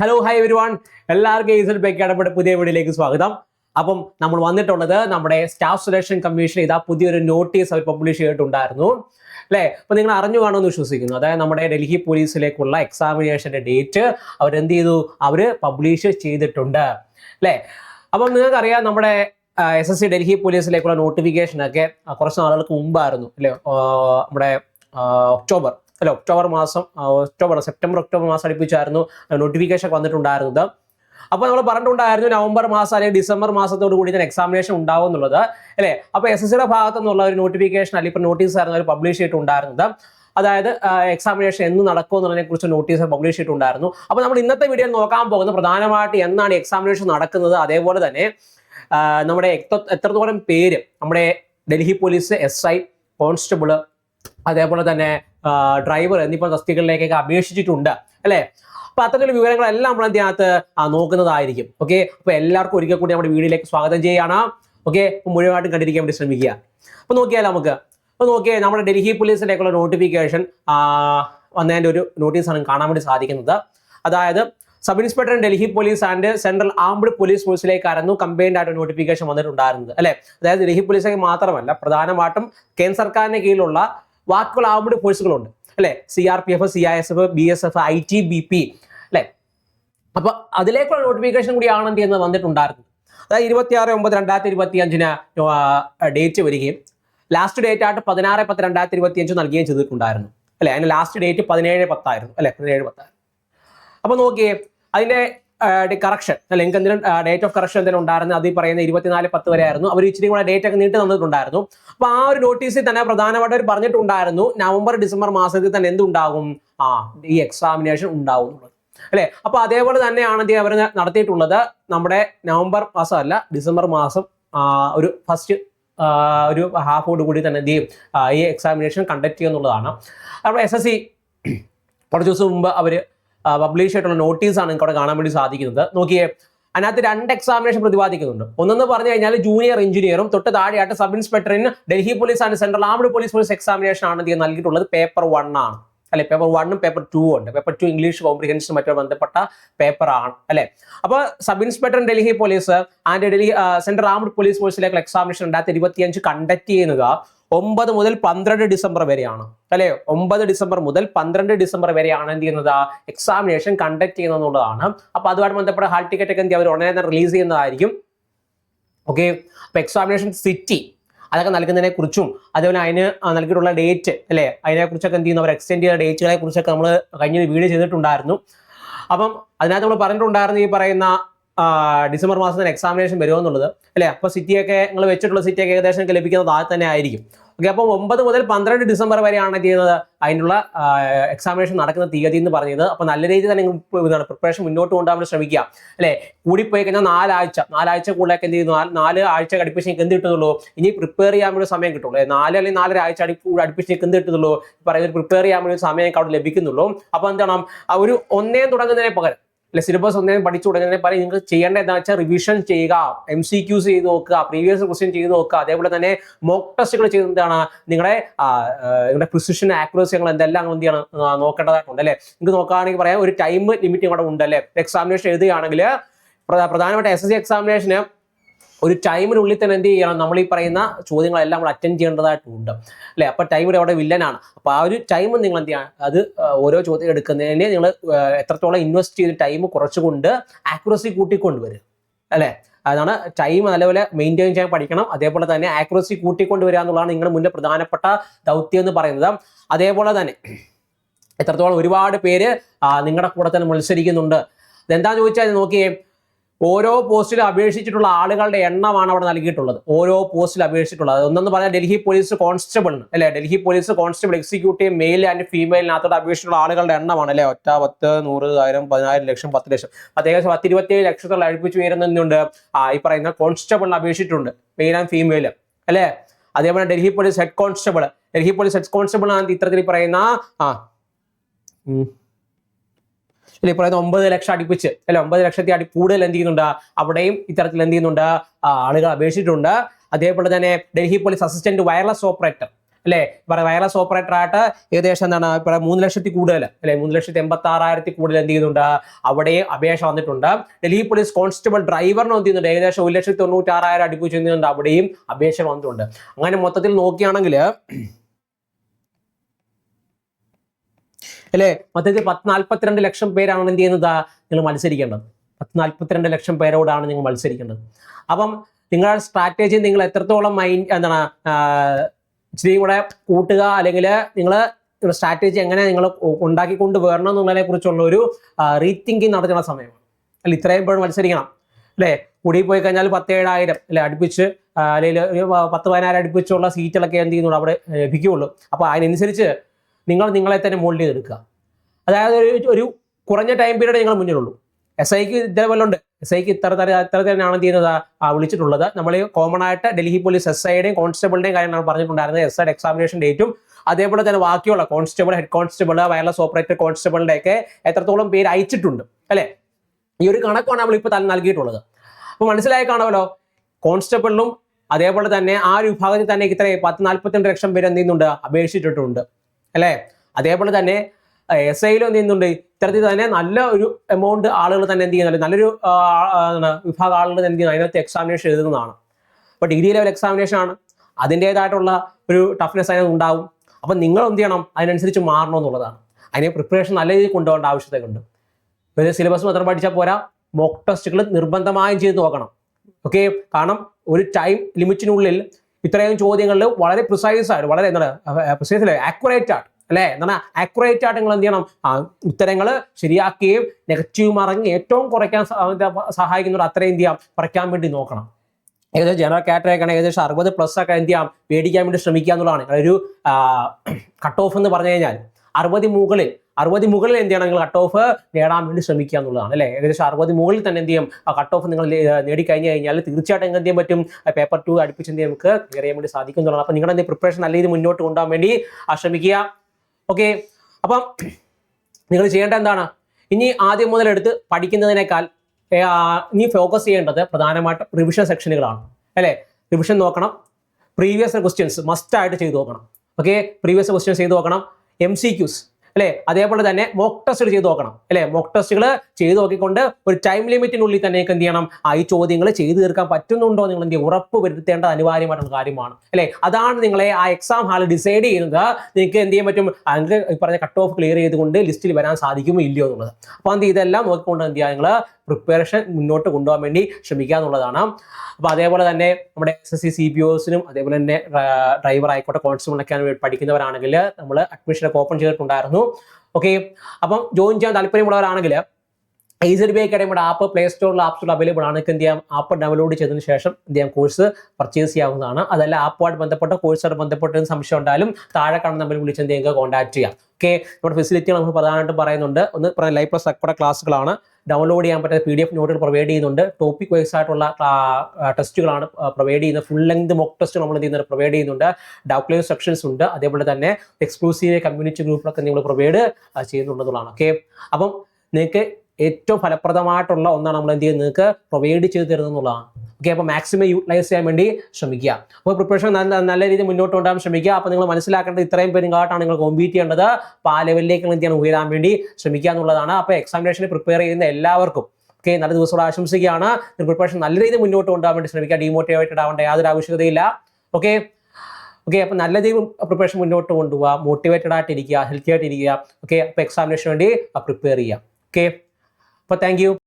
Hello high everyone എല്ലാവർക്കും ഈസൽ പേക്കാടപ്പെട്ട പുതിയ വീഡിയോയിലേക്ക് സ്വാഗതം. അപ്പം നമ്മൾ വന്നിട്ടുള്ളത് നമ്മുടെ സ്റ്റാഫ് സെലക്ഷൻ കമ്മീഷൻ ഇതാ പുതിയൊരു നോട്ടീസ് അവർ പബ്ലിഷ് ചെയ്തിട്ടുണ്ടായിരുന്നു. അല്ലേ? അപ്പൊ നിങ്ങൾ അറിഞ്ഞു കാണുമെന്ന് വിശ്വസിക്കുന്നു. അതായത് നമ്മുടെ ഡൽഹി പോലീസിലേക്കുള്ള എക്സാമിനേഷന്റെ ഡേറ്റ് അവരെന്ത് ചെയ്തു? അവർ പബ്ലിഷ് ചെയ്തിട്ടുണ്ട്. അല്ലേ? അപ്പം നിങ്ങൾക്കറിയാം നമ്മുടെ എസ് എസ് സി ഡൽഹി പോലീസിലേക്കുള്ള നോട്ടിഫിക്കേഷനൊക്കെ കുറച്ച് നാളുകൾക്ക് മുമ്പായിരുന്നു. അല്ലേ? നമ്മുടെ ഒക്ടോബർ. അല്ല ഒക്ടോബർ മാസം ഒക്ടോബർ സെപ്റ്റംബർ ഒക്ടോബർ മാസം അടുപ്പിച്ചായിരുന്നു നോട്ടിഫിക്കേഷൻ വന്നിട്ടുണ്ടായിരുന്നത്. അപ്പോൾ നമ്മൾ പറഞ്ഞിട്ടുണ്ടായിരുന്നു നവംബർ മാസം അല്ലെങ്കിൽ ഡിസംബർ മാസത്തോട് കൂടി തന്നെ എക്സാമിനേഷൻ ഉണ്ടാവും എന്നുള്ളത് അല്ലേ? അപ്പോൾ എസ് എസ് സിയുടെ ഭാഗത്തു നിന്നുള്ള ഒരു നോട്ടിഫിക്കേഷൻ അല്ലെങ്കിൽ ഇപ്പോൾ നോട്ടീസ് ആയിരുന്നു അവർ പബ്ലിഷ് ചെയ്തിട്ടുണ്ടായിരുന്നത്. അതായത് എക്സാമിനേഷൻ എന്ന് നടക്കും എന്നുള്ളതിനെ കുറിച്ച് നോട്ടീസ് പബ്ലിഷ് ചെയ്തിട്ടുണ്ടായിരുന്നു. അപ്പോൾ നമ്മൾ ഇന്നത്തെ വീഡിയോയിൽ നോക്കാൻ പോകുന്നത് പ്രധാനമായിട്ട് എന്നാണ് എക്സാമിനേഷൻ നടക്കുന്നത്? അതേപോലെ തന്നെ നമ്മുടെ എത്രത്തോളം പേര് നമ്മുടെ Delhi police S I constable അതേപോലെ തന്നെ ഡ്രൈവർ എന്നിപ്പോൾ തസ്തികളിലേക്കൊക്കെ അപേക്ഷിച്ചിട്ടുണ്ട് അല്ലേ? അപ്പൊ അത്തരത്തിലുള്ള വിവരങ്ങളെല്ലാം നമ്മൾ അതിനകത്ത് നോക്കുന്നതായിരിക്കും. ഓക്കെ അപ്പൊ എല്ലാവർക്കും ഒരിക്കൽ കൂടി നമ്മുടെ വീഡിയോയിലേക്ക് സ്വാഗതം ചെയ്യുകയാണ്. ഓക്കെ മുഴുവനായിട്ടും കണ്ടിരിക്കാൻ വേണ്ടി ശ്രമിക്കുക. അപ്പൊ നോക്കിയാലോ നമുക്ക്. അപ്പൊ നോക്കിയാൽ നമ്മുടെ ഡൽഹി പോലീസിലേക്കുള്ള നോട്ടിഫിക്കേഷൻ വന്നതിന്റെ ഒരു നോട്ടീസാണ് കാണാൻ വേണ്ടി സാധിക്കുന്നത്. അതായത് sub inspector Delhi police and central ആംബ്ഡ് police ഫോഴ്സിലേക്കായിരുന്നു കമ്പൈൻഡ് ആയിട്ട് നോട്ടിഫിക്കേഷൻ വന്നിട്ടുണ്ടായിരുന്നത് അല്ലെ? അതായത് ഡൽഹി പോലീസിലേക്ക് മാത്രമല്ല പ്രധാനമായിട്ടും കേന്ദ്ര സർക്കാരിന്റെ കീഴിലുള്ള വാക്കുകൾ ആവുമ്പോഴും ഫോഴ്സുകളുണ്ട് അല്ലെ? C R P F C I S F B S F I T B P അല്ലെ? അപ്പൊ അതിലേക്കുള്ള നോട്ടിഫിക്കേഷൻ കൂടിയാണ് എന്ത് ചെയ്യുന്നത്? വന്നിട്ടുണ്ടായിരുന്നത്. അതായത് ഇരുപത്തിയാറ് ഒമ്പത് രണ്ടായിരത്തി ഇരുപത്തി അഞ്ചിന് ഡേറ്റ് വരികയും ലാസ്റ്റ് ഡേറ്റ് ആയിട്ട് പതിനാറ് പത്ത് രണ്ടായിരത്തി ഇരുപത്തി അഞ്ച് നൽകുകയും ചെയ്തിട്ടുണ്ടായിരുന്നു. അല്ലെ? അതിന്റെ ലാസ്റ്റ് ഡേറ്റ് പതിനേഴ് പത്തായിരുന്നു. അല്ലെ? പതിനേഴ് പത്തായിരുന്നു. അപ്പൊ നോക്കിയേ അതിന്റെ കറക്ഷൻ നിങ്ങൾക്ക് എന്തെങ്കിലും ഡേറ്റ് ഓഫ് കറക്ഷൻ എന്തെങ്കിലും ഉണ്ടായിരുന്നു അത് ഈ പറയുന്ന ഇരുപത്തിനാല് പത്ത് വരെ ആയിരുന്നു. അവർ ഇച്ചിരി കൂടെ ഡേറ്റ് ഒക്കെ നീട്ടി തന്നിട്ടുണ്ടായിരുന്നു. അപ്പൊ ആ ഒരു നോട്ടീസിൽ തന്നെ പ്രധാനമായിട്ട് അവർ പറഞ്ഞിട്ടുണ്ടായിരുന്നു. നവംബർ ഡിസംബർ മാസത്തിൽ തന്നെ എന്തുണ്ടാകും? ആ ഈ എക്സാമിനേഷൻ ഉണ്ടാവും അല്ലെ? അപ്പൊ അതേപോലെ തന്നെയാണ് എന്ത് അവർ നടത്തിയിട്ടുള്ളത്. നമ്മുടെ നവംബർ മാസമല്ല ഡിസംബർ മാസം ഒരു ഫസ്റ്റ് ഒരു ഹാഫോട് കൂടി തന്നെ എന്ത് ചെയ്യും? ഈ എക്സാമിനേഷൻ കണ്ടക്ട് ചെയ്യുക എന്നുള്ളതാണ്. അപ്പോൾ എസ് എസ് സി കുറച്ച് ദിവസം മുമ്പ് അവർ പബ്ലിഷ് ചെയ്തിട്ടുള്ള നോട്ടീസാണ് നിങ്ങൾക്ക് അവിടെ കാണാൻ വേണ്ടി സാധിക്കുന്നത്. നോക്കിയേ അതിനകത്ത് രണ്ട് എക്സാമിനേഷൻ പ്രതിപാദിക്കുന്നുണ്ട്. ഒന്നെന്ന് പറഞ്ഞു കഴിഞ്ഞാൽ ജൂനിയർ എഞ്ചിനീയറും തൊട്ട് താഴെയായിട്ട് sub ഇൻസ്പെക്ടറിന് Delhi police and central armed police police examination ആണ് നൽകിയിട്ടുള്ളത്. പേപ്പർ വൺ ആണ്. അല്ലെ പേപ്പർ വണ്ണും പേപ്പർ ടു ഉണ്ട്. പേപ്പർ ടു ഇംഗ്ലീഷ് കോംപ്രിഹെൻഷൻ മറ്റോ ബന്ധപ്പെട്ട പേപ്പർ ആണ്. അല്ലെ? അപ്പോൾ sub inspector Delhi police and Delhi central armed police ഫോഴ്സിലേക്കുള്ള examination രണ്ടായിരത്തി ഇരുപത്തിയഞ്ച് കണ്ടക്ട് ചെയ്യുന്നത് ഒമ്പത് മുതൽ പന്ത്രണ്ട് ഡിസംബർ വരെയാണ്. അല്ലെ? ഒമ്പത് ഡിസംബർ മുതൽ പന്ത്രണ്ട് ഡിസംബർ വരെയാണ് എന്ത് ചെയ്യുന്നത്? എക്സാമിനേഷൻ കണ്ടക്ട് ചെയ്യുന്നത് എന്നുള്ളതാണ്. അപ്പൊ അതുമായിട്ട് ബന്ധപ്പെട്ട ഹാൾ ടിക്കറ്റ് ഒക്കെ എന്ത് അവർ ഉടനെ തന്നെ റിലീസ് ചെയ്യുന്നതായിരിക്കും. ഓക്കെ അപ്പൊ എക്സാമിനേഷൻ സിറ്റി അതൊക്കെ നൽകുന്നതിനെ കുറിച്ചും അതേപോലെ അതിന് നൽകിയിട്ടുള്ള ഡേറ്റ് അല്ലേ? അതിനെ കുറിച്ചൊക്കെ എന്ത് ചെയ്യുന്നു? അവർ എക്സ്റ്റെൻഡ് ചെയ്ത ഡേറ്റുകളെ കുറിച്ചൊക്കെ നമ്മൾ കഴിഞ്ഞ വീഡിയോ ചെയ്തിട്ടുണ്ടായിരുന്നു. അപ്പം അതിനകത്ത് നമ്മൾ പറഞ്ഞിട്ടുണ്ടായിരുന്നു ഈ പറയുന്ന ഡിസംബർ മാസം തന്നെ എക്സാമിനേഷൻ വരുമെന്നുള്ളത് അല്ലേ? അപ്പോൾ സിറ്റിയൊക്കെ നിങ്ങൾ വെച്ചിട്ടുള്ള സിറ്റിയൊക്കെ ഏകദേശം ലഭിക്കുന്നത് ആ തന്നെ ആയിരിക്കും. ഓക്കെ അപ്പോൾ ഒമ്പത് മുതൽ പന്ത്രണ്ട് ഡിസംബർ വരെയാണ് ചെയ്യുന്നത്? അതിനുള്ള എക്സാമിനേഷൻ നടക്കുന്ന തീയതി എന്ന് പറഞ്ഞത്. അപ്പോൾ നല്ല രീതിയിൽ തന്നെ ഇതാണ് പ്രിപ്പറേഷൻ മുന്നോട്ട് കൊണ്ടുപോകാൻ ശ്രമിക്കുക. അല്ലേ? കൂടിപ്പോയി കഴിഞ്ഞാൽ നാലാഴ്ച. നാലാഴ്ച കൂടുതലൊക്കെ എന്ത് ചെയ്യുന്നു? നാല് ആഴ്ച അടുപ്പിച്ച് എന്ത് കിട്ടുന്നുള്ളൂ? ഇനി പ്രിപ്പയർ ചെയ്യാൻ വേണ്ടി സമയം കിട്ടുള്ളൂ. നാല് അല്ലെങ്കിൽ നാലര ആഴ്ച അടുപ്പിച്ച് എന്ത് കിട്ടുന്നുള്ളൂ? പറയുന്നത് പ്രിപ്പയർ ചെയ്യാൻ വേണ്ടി സമയം അവിടെ ലഭിക്കുന്നുള്ളൂ. അപ്പോൾ എന്താണ് ആ ഒരു ഒന്നേ തുടങ്ങുന്നതിനെ പകരം അല്ലെ സിലബസ് ഒന്നേ പഠിച്ചു തുടങ്ങുന്നതിനെ പറയും. നിങ്ങൾ ചെയ്യേണ്ട എന്താ വെച്ചാൽ റിവിഷൻ ചെയ്യുക. എം സി ക്യൂസ് ചെയ്ത് നോക്കുക. പ്രീവിയസ് ക്വസ്റ്റ്യൻ ചെയ്ത് നോക്കുക. അതേപോലെ തന്നെ മോക്ക് ടെസ്റ്റുകൾ ചെയ്ത് എന്താണ്? നിങ്ങളുടെ നിങ്ങളുടെ പ്രിസിഷൻ ആക്യുറസി നിങ്ങൾ എന്തെല്ലാം എന്ത് ചെയ്യണം? നോക്കേണ്ടതായിട്ടുണ്ട് അല്ലേ? നിങ്ങൾക്ക് നോക്കുകയാണെങ്കിൽ പറയാം ഒരു ടൈം ലിമിറ്റ് ഇവിടെ ഉണ്ട് അല്ലേ? എക്സാമിനേഷൻ എഴുതുകയാണെങ്കിൽ പ്രധാ- പ്രധാനമായിട്ട് എസ് എസ് സി എക്സാമിനേഷന് ഒരു ടൈമിനുള്ളിൽ തന്നെ എന്ത് ചെയ്യണം? നമ്മൾ ഈ പറയുന്ന ചോദ്യങ്ങളെല്ലാം നമ്മൾ അറ്റൻഡ് ചെയ്യേണ്ടതായിട്ടുണ്ട്. അല്ലേ? അപ്പോൾ ടൈം അവിടെ വില്ലനാണ് അപ്പോൾ ആ ഒരു ടൈം നിങ്ങൾ എന്ത് ചെയ്യണം? അത് ഓരോ ചോദ്യം എടുക്കുന്നതിന് നിങ്ങൾ എത്രത്തോളം ഇൻവെസ്റ്റ് ചെയ്ത് ടൈം കുറച്ചുകൊണ്ട് ആക്യുറസി കൂട്ടിക്കൊണ്ടുവരും അല്ലേ? അതാണ് ടൈം നല്ലപോലെ മെയിന്റെയിൻ ചെയ്യാൻ പഠിക്കണം. അതേപോലെ തന്നെ ആക്യുറസി കൂട്ടിക്കൊണ്ടുവരിക എന്നുള്ളതാണ് നിങ്ങൾ മുന്നേ പ്രധാനപ്പെട്ട ദൗത്യം എന്ന് പറയുന്നത്. അതേപോലെ തന്നെ എത്രത്തോളം ഒരുപാട് പേര് നിങ്ങളുടെ കൂടെ തന്നെ മത്സരിക്കുന്നുണ്ട്. ഇതെന്താന്ന് ചോദിച്ചാൽ നോക്കിയേ ഓരോ പോസ്റ്റിൽ അപേക്ഷിച്ചിട്ടുള്ള ആളുകളുടെ എണ്ണമാണ് അവിടെ നൽകിയിട്ടുള്ളത്. ഓരോ പോസ്റ്റിൽ അപേക്ഷിച്ചിട്ടുള്ളത്. ഒന്നെന്ന് പറഞ്ഞാൽ ഡൽഹി പോലീസ് കോൺസ്റ്റബിൾ അല്ലെ? Delhi police constable executive male and ഫീമെയിലിനകത്തോട് അപേക്ഷിച്ചിട്ടുള്ള ആളുകളുടെ എണ്ണമാണ് അല്ലെ? ഒറ്റ പത്ത് നൂറ് ആയിരം പതിനായിരം ലക്ഷം പത്ത് ലക്ഷം. അപ്പൊ പത്തിരുപത്തിയേഴ് ലക്ഷത്തോളം അടുപ്പിച്ച് വരുന്നുണ്ട് ആ ഈ പറയുന്ന കോൺസ്റ്റബിളിന് അപേക്ഷിച്ചിട്ടുണ്ട് മെയിൽ ആൻഡ് ഫീമെയിൽ അല്ലേ? അതേപോലെ Delhi police head constable Delhi police head constable ആണ് ഇത്തരത്തിൽ പറയുന്ന ആ. അല്ലെ പറയുന്ന ഒമ്പത് ലക്ഷം അടുപ്പിച്ച് അല്ലെ ഒമ്പത് ലക്ഷത്തി അടി കൂടുതൽ എന്ത് ചെയ്യുന്നുണ്ട്? അവിടെയും ഇത്തരത്തിൽ എന്ത് ചെയ്യുന്നുണ്ട്? ആളുകൾ അപേക്ഷിച്ചിട്ടുണ്ട്. അതേപോലെ തന്നെ Delhi police assistant wireless operator അല്ലേ വയർലെസ് ഓപ്പറേറ്റർ ആയിട്ട് ഏകദേശം എന്താണ് മൂന്ന് ലക്ഷത്തി കൂടുതൽ അല്ലെ മൂന്ന് ലക്ഷത്തി എൺപത്തി ആറായിരത്തി കൂടുതൽ എന്ത് ചെയ്യുന്നുണ്ട്? അവിടെ അപേക്ഷ വന്നിട്ടുണ്ട്. ഡൽഹി പോലീസ് കോൺസ്റ്റബിൾ ഡ്രൈവറിന് എന്ത് ചെയ്യുന്നുണ്ട്? ഏകദേശം ഒരു ലക്ഷത്തി തൊണ്ണൂറ്റി ആറായിരം അടുപ്പിച്ച് അവിടെയും അപേക്ഷ വന്നിട്ടുണ്ട്. അങ്ങനെ മൊത്തത്തിൽ നോക്കുകയാണെങ്കിൽ അല്ലേ? മൊത്തത്തിൽ പത്ത് നാൽപ്പത്തിരണ്ട് ലക്ഷം പേരാണ് എന്ത് ചെയ്യുന്നത്? നിങ്ങൾ മത്സരിക്കേണ്ടത്. പത്ത് നാൽപ്പത്തിരണ്ട് ലക്ഷം പേരോടാണ് നിങ്ങൾ മത്സരിക്കേണ്ടത്. അപ്പം നിങ്ങളുടെ സ്ട്രാറ്റജി നിങ്ങൾ എത്രത്തോളം മൈൻഡ് എന്താണ് ഇച്ചിരി കൂടെ കൂട്ടുക അല്ലെങ്കിൽ നിങ്ങൾ സ്ട്രാറ്റജി എങ്ങനെ നിങ്ങൾ ഉണ്ടാക്കിക്കൊണ്ട് വരണം എന്നുള്ളതിനെ കുറിച്ചുള്ള ഒരു റീതിങ്കിങ് നടത്തുന്ന സമയമാണ്. അല്ല? ഇത്രയും പേർ മത്സരിക്കണം. അല്ലേ? കൂടി പോയി കഴിഞ്ഞാൽ പത്തേഴായിരം അല്ലെ? അടുപ്പിച്ച് അല്ലെങ്കിൽ പത്ത് പതിനായിരം അടുപ്പിച്ചുള്ള സീറ്റുകളൊക്കെ എന്ത് ചെയ്യുന്നുള്ളൂ അവിടെ ലഭിക്കുകയുള്ളൂ. അപ്പോൾ അതിനനുസരിച്ച് നിങ്ങൾ നിങ്ങളെ തന്നെ മോൾഡ് ചെയ്തെടുക്കുക. അതായത് ഒരു ഒരു കുറഞ്ഞ ടൈം പീരീഡ് നിങ്ങൾ മുന്നിലുള്ളൂ. എസ് ഐക്ക് ഇതേപോലെ ഉണ്ട് എസ് ഐക്ക് ഇത്ര തര ഇത്ര തന്നെയാണ് ചെയ്യുന്നത്? വിളിച്ചിട്ടുള്ളത്. നമ്മൾ കോമൺ ആയിട്ട് ഡൽഹി പോലീസ് എസ് ഐയുടെയും കോൺസ്റ്റബിളിന്റെയും കാര്യമാണ് പറഞ്ഞിട്ടുണ്ടായിരുന്നത് എസ് ഐയുടെ എക്സാമിനേഷൻ ഡേറ്റും അതേപോലെ തന്നെ ബാക്കിയുള്ള constable head constable wireless operator കോൺസ്റ്റബിളിന്റെ ഒക്കെ എത്രത്തോളം പേര് അയച്ചിട്ടുണ്ട്. അല്ലേ? ഈ ഒരു കണക്കാണ് നമ്മൾ ഇപ്പോൾ തന്നെ നൽകിയിട്ടുള്ളത്. അപ്പോൾ മനസ്സിലായി കാണുമല്ലോ? കോൺസ്റ്റബിളിലും അതേപോലെ തന്നെ ആ ഒരു വിഭാഗത്തിൽ തന്നെ ഇത്ര പത്ത് നാൽപ്പത്തിരണ്ട് ലക്ഷം പേര് എന്ത് ചെയ്യുന്നുണ്ട്? അപേക്ഷിച്ചിട്ടുണ്ട്. അല്ലേ? അതേപോലെ തന്നെ എസ് ഐയിലും എന്ത് ചെയ്യുന്നുണ്ട്? ഇത്തരത്തിൽ തന്നെ നല്ല ഒരു എമൗണ്ട് ആളുകൾ തന്നെ എന്ത് ചെയ്യുന്നുണ്ട്? നല്ലൊരു വിഭാഗം ആളുകൾ എന്ത് ചെയ്യുന്നു? അതിനകത്ത് എക്സാമിനേഷൻ എഴുതുന്നതാണ്. അപ്പോൾ ഡിഗ്രി ലെവൽ എക്സാമിനേഷൻ ആണ്. അതിന്റെതായിട്ടുള്ള ഒരു ടഫ്നെസ് അതിനകത്ത് ഉണ്ടാവും. അപ്പം നിങ്ങൾ എന്ത് ചെയ്യണം? അതിനനുസരിച്ച് മാറണം എന്നുള്ളതാണ്. അതിനെ പ്രിപ്പറേഷൻ നല്ല രീതിയിൽ കൊണ്ടുപോകേണ്ട ആവശ്യതയുണ്ട് സിലബസ് മാത്രം പഠിച്ചാൽ പോരാ. മോക്ക് ടെസ്റ്റുകൾ നിർബന്ധമായും ചെയ്ത് നോക്കണം. ഓക്കെ കാരണം ഒരു ടൈം ലിമിറ്റിനുള്ളിൽ ഇത്രയും ചോദ്യങ്ങളിൽ വളരെ പ്രിസൈസ് ആയിട്ട് വളരെ എന്താണ് പ്രിസൈസ് അല്ലേ? ആക്യുറേറ്റ് ആയിട്ട് അല്ലേ? എന്താണ് ആക്യുറേറ്റ് ആയിട്ട് നിങ്ങൾ എന്ത് ചെയ്യണം? ഉത്തരങ്ങൾ ശരിയാക്കുകയും നെഗറ്റീവ് മറങ്ങി ഏറ്റവും കുറയ്ക്കാൻ സഹായിക്കുന്നവർ അത്രയും എന്ത് ചെയ്യാം? കുറയ്ക്കാൻ വേണ്ടി നോക്കണം. ഏകദേശം ജനറൽ കാറ്റഗറി ഏകദേശം അറുപത് പ്ലസ് ഒക്കെ എന്ത് ചെയ്യാം? മേടിക്കാൻ വേണ്ടി ശ്രമിക്കുക എന്നുള്ളതാണ്. ഒരു കട്ട് ഓഫ് എന്ന് പറഞ്ഞു കഴിഞ്ഞാൽ അറുപത് മുകളിൽ അറുപത് മുകളിൽ എന്ത് ചെയ്യണം നിങ്ങൾ കട്ട് ഓഫ് നേടാൻ വേണ്ടി ശ്രമിക്കുക എന്നുള്ളതാണ് അല്ലേ? ഏകദേശം അറുപത് മുകളിൽ തന്നെ എന്ത് ചെയ്യും? ആ കട്ട് ഓഫ് നിങ്ങൾ നേടിക്കഴിഞ്ഞു കഴിഞ്ഞാൽ തീർച്ചയായിട്ടും എന്ത് ചെയ്യാൻ പറ്റും? പേപ്പർ ടു അടുപ്പിച്ച് എന്ത് നമുക്ക് ക്ലിയർ ചെയ്യാൻ വേണ്ടി സാധിക്കും എന്നുള്ളതാണ്. അപ്പൊ നിങ്ങളുടെ പ്രിപ്പറേഷൻ നല്ല രീതിയിൽ മുന്നോട്ട് കൊണ്ടുപോകാൻ വേണ്ടി ശ്രമിക്കുക. ഓക്കെ അപ്പം നിങ്ങൾ ചെയ്യേണ്ട എന്താണ്? ഇനി ആദ്യം മുതൽ എടുത്ത് പഠിക്കുന്നതിനേക്കാൾ ഇനി ഫോക്കസ് ചെയ്യേണ്ടത് പ്രധാനമായിട്ട് റിവിഷൻ സെക്ഷനുകളാണ് അല്ലേ? റിവിഷൻ നോക്കണം. പ്രീവിയസ് ക്വസ്റ്റ്യൻസ് മസ്റ്റായിട്ട് ചെയ്തു നോക്കണം. ഓക്കെ പ്രീവിയസ് ക്വസ്റ്റ്യൻസ് ചെയ്തു നോക്കണം. എം സി ക്യൂസ് അല്ലേ? അതേപോലെ തന്നെ മോക്ക് ടെസ്റ്റ് ചെയ്ത് നോക്കണം. അല്ലെ? മോക്ക് ടെസ്റ്റുകൾ ചെയ്ത് നോക്കിക്കൊണ്ട് ഒരു ടൈം ലിമിറ്റിനുള്ളിൽ തന്നെ എന്ത് ചെയ്യണം? ആ ഈ ചോദ്യങ്ങൾ ചെയ്തു തീർക്കാൻ പറ്റുന്നുണ്ടോ നിങ്ങൾ എന്ത് ഉറപ്പ് വരുത്തേണ്ടത് അനിവാര്യമായിട്ടുള്ള കാര്യമാണ്. അല്ലെ? അതാണ് നിങ്ങളെ ആ എക്സാം ഹാളിൽ ഡിസൈഡ് ചെയ്യുന്നത്. നിങ്ങൾക്ക് എന്ത് ചെയ്യാൻ പറ്റും? അതിന്റെ പറഞ്ഞ കട്ട് ഓഫ് ക്ലിയർ ചെയ്തുകൊണ്ട് ലിസ്റ്റിൽ വരാൻ സാധിക്കുമോ ഇല്ലയോ എന്നുള്ളത്. അപ്പോൾ എന്ത് ഇതെല്ലാം നോക്കിക്കൊണ്ട് എന്ത് ചെയ്യുക? നിങ്ങൾ പ്രിപ്പറേഷൻ മുന്നോട്ട് കൊണ്ടുപോകാൻ വേണ്ടി ശ്രമിക്കുക എന്നുള്ളതാണ്. അപ്പോൾ അതേപോലെ തന്നെ നമ്മുടെ S S C C B ഒസിനും അതേപോലെ തന്നെ ഡ്രൈവർ ആയിക്കോട്ടെ കോൺസ്റ്റബിളൊക്കെ പഠിക്കുന്നവരാണെങ്കിൽ നമ്മൾ അഡ്മിഷനൊക്കെ ഓപ്പൺ ചെയ്തിട്ടുണ്ടായിരുന്നു. ഓക്കെ അപ്പം ജോയിൻ ചെയ്യാൻ താല്പര്യമുള്ളവരാണെങ്കിൽ ഐസർ ബി അക്കാഡമിയുടെ ആപ്പ് പ്ലേ സ്റ്റോറിൽ ആപ്പ് സ്റ്റോറിൽ അവൈലബിൾ ആണ്. എന്ത് ചെയ്യാം? ആപ്പ് ഡൗൺലോഡ് ചെയ്തതിന് ശേഷം എന്ത് ചെയ്യാം? കോഴ്സ് പർച്ചേസ് ചെയ്യാവുന്നതാണ്. അതല്ല ആപ്പുമായിട്ട് ബന്ധപ്പെട്ട കോഴ്സുമായിട്ട് ബന്ധപ്പെട്ട സംശയം ഉണ്ടായാലും താഴെ കാണുന്ന നമ്പറിൽ വിളിച്ച് എന്ത് ചെയ്യുക കോൺടാക്ട് ചെയ്യാം ഓക്കെ നമ്മുടെ ഫെസിലിറ്റികൾ നമുക്ക് പ്രധാനമായിട്ടും പറയുന്നുണ്ട്. ഒന്ന് ലൈവ് പ്ലസ് അക്കോടെ ക്ലാസ്സുകളാണ് ഡൗൺലോഡ് ചെയ്യാൻ പറ്റുന്ന പി ഡി എഫ് നോട്ടുകൾ പ്രൊവൈഡ് ചെയ്യുന്നുണ്ട്. ടോപ്പിക് വൈസ് ആയിട്ടുള്ള ടെസ്റ്റുകളാണ് പ്രൊവൈഡ് ചെയ്യുന്നത്. ഫുൾ ലെങ്ത് മോക്ക് ടെസ്റ്റ് നമ്മൾ ചെയ്യുന്നത് പ്രൊവൈഡ് ചെയ്യുന്നുണ്ട്. ഡൗട്ട് സെക്ഷൻസ് ഉണ്ട്. അതേപോലെ തന്നെ എക്സ്ക്ലൂസീവ് കമ്മ്യൂണിറ്റി ഗ്രൂപ്പിലൊക്കെ നിങ്ങൾ പ്രൊവൈഡ് ചെയ്യുന്നുണ്ടെന്നുള്ളതാണ്. ഓക്കെ അപ്പം നിങ്ങൾക്ക് ഏറ്റവും ഫലപ്രദമായിട്ടുള്ള ഒന്നാണ് നമ്മൾ എന്ത് ചെയ്യുന്നത്? നിങ്ങൾക്ക് പ്രൊവൈഡ് ചെയ്ത് തരുന്നത് എന്നുള്ളതാണ്. ഓക്കെ അപ്പോൾ മാക്സിമം യൂട്ടിലൈസ് ചെയ്യാൻ വേണ്ടി ശ്രമിക്കുക. അപ്പോൾ പ്രിപ്പറേഷൻ നല്ല നല്ല രീതിയിൽ മുന്നോട്ട് കൊണ്ടുപോകാൻ ശ്രമിക്കുക. അപ്പോൾ നിങ്ങൾ മനസ്സിലാക്കേണ്ടത് ഇത്രയും പേരും കാട്ടാണ് നിങ്ങൾ കോമ്പീറ്റ് ചെയ്യേണ്ടത്. അപ്പോൾ ആ ലെവലിലേക്ക് എന്ത് ചെയ്യണം? ഉയരാൻ വേണ്ടി ശ്രമിക്കുക എന്നുള്ളതാണ്. അപ്പോൾ എക്സാമിനേഷന് പ്രിപ്പയർ ചെയ്യുന്ന എല്ലാവർക്കും ഓക്കെ നല്ല ദിവസത്തോടെ ആശംസിക്കുകയാണ്. പ്രിപ്പറേഷൻ നല്ല രീതിയിൽ മുന്നോട്ട് കൊണ്ടുപോകാൻ വേണ്ടി ശ്രമിക്കുക. ഡീമോട്ടിവേറ്റഡ് ആവേണ്ട യാതൊരു ആവശ്യകതയില്ല. ഓക്കെ ഓക്കെ അപ്പോൾ നല്ല രീതിയിൽ പ്രിപ്പറേഷൻ മുന്നോട്ട് കൊണ്ടുപോകുക മോട്ടിവേറ്റഡ് ആയിട്ടിരിക്കുക ഹെൽത്തി ആയിട്ടിരിക്കുക. ഓക്കെ അപ്പോൾ എക്സാമിനേഷന് വേണ്ടി പ്രിപ്പയർ ചെയ്യുക. ഓക്കെ അപ്പോൾ താങ്ക്